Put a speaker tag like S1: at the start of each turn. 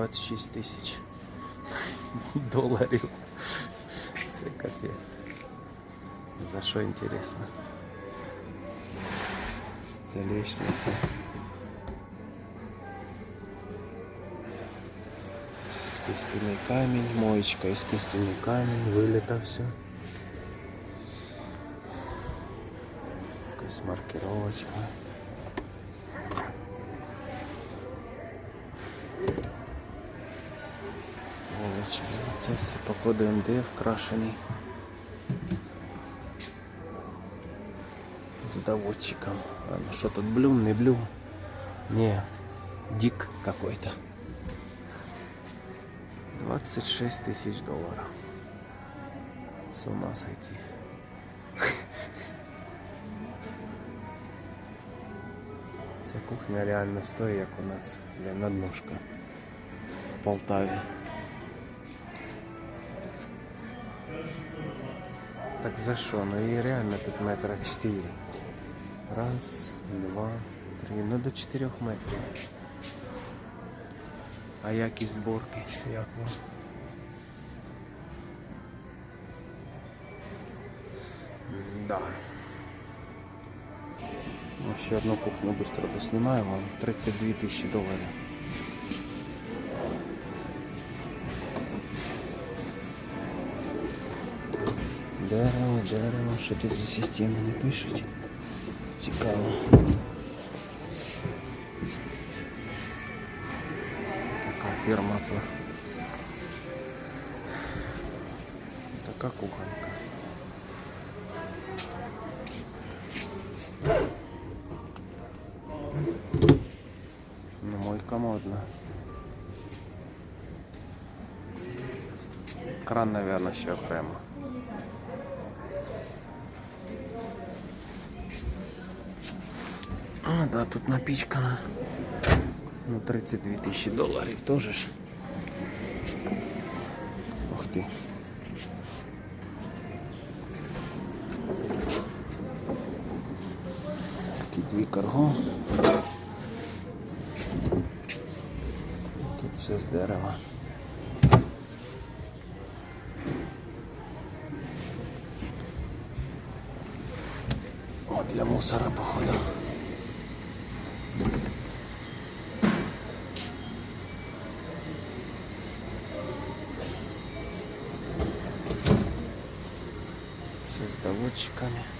S1: 26 тисяч доларів. Це капець. За що інтересно? Це лестниця. Искусственный камень, моечка, искусственный камень, вылито все. Якась маркировочка. Це все походу МД вкрашений. З доводчиком. А ну що тут блюм, не блюм? Не, дик какой-то. 26 тысяч долларов. С ума сойти. Ця кухня реально стоїть, як у нас для надножка в Полтаві. Так за що? Ну і реально тут метра 4. Раз, два, три. Ну до 4 метрів. А якість зборки? Як вам? Да. Ну, ще одну кухню доснімаю вам. 32 тисячі доларів. Дерево, дерево, що тут за система не пишуть. Цікаво. Така фірма то. Така кухонька. Ну, мойка модна. Кран, наверное, ще окремо. А, да, тут напичкано. Ну, 32 тысячи долларов тоже ж. Ух ты. Такі дві карго. Тут все з дерева. О, для мусора, походу. Все доводчиками.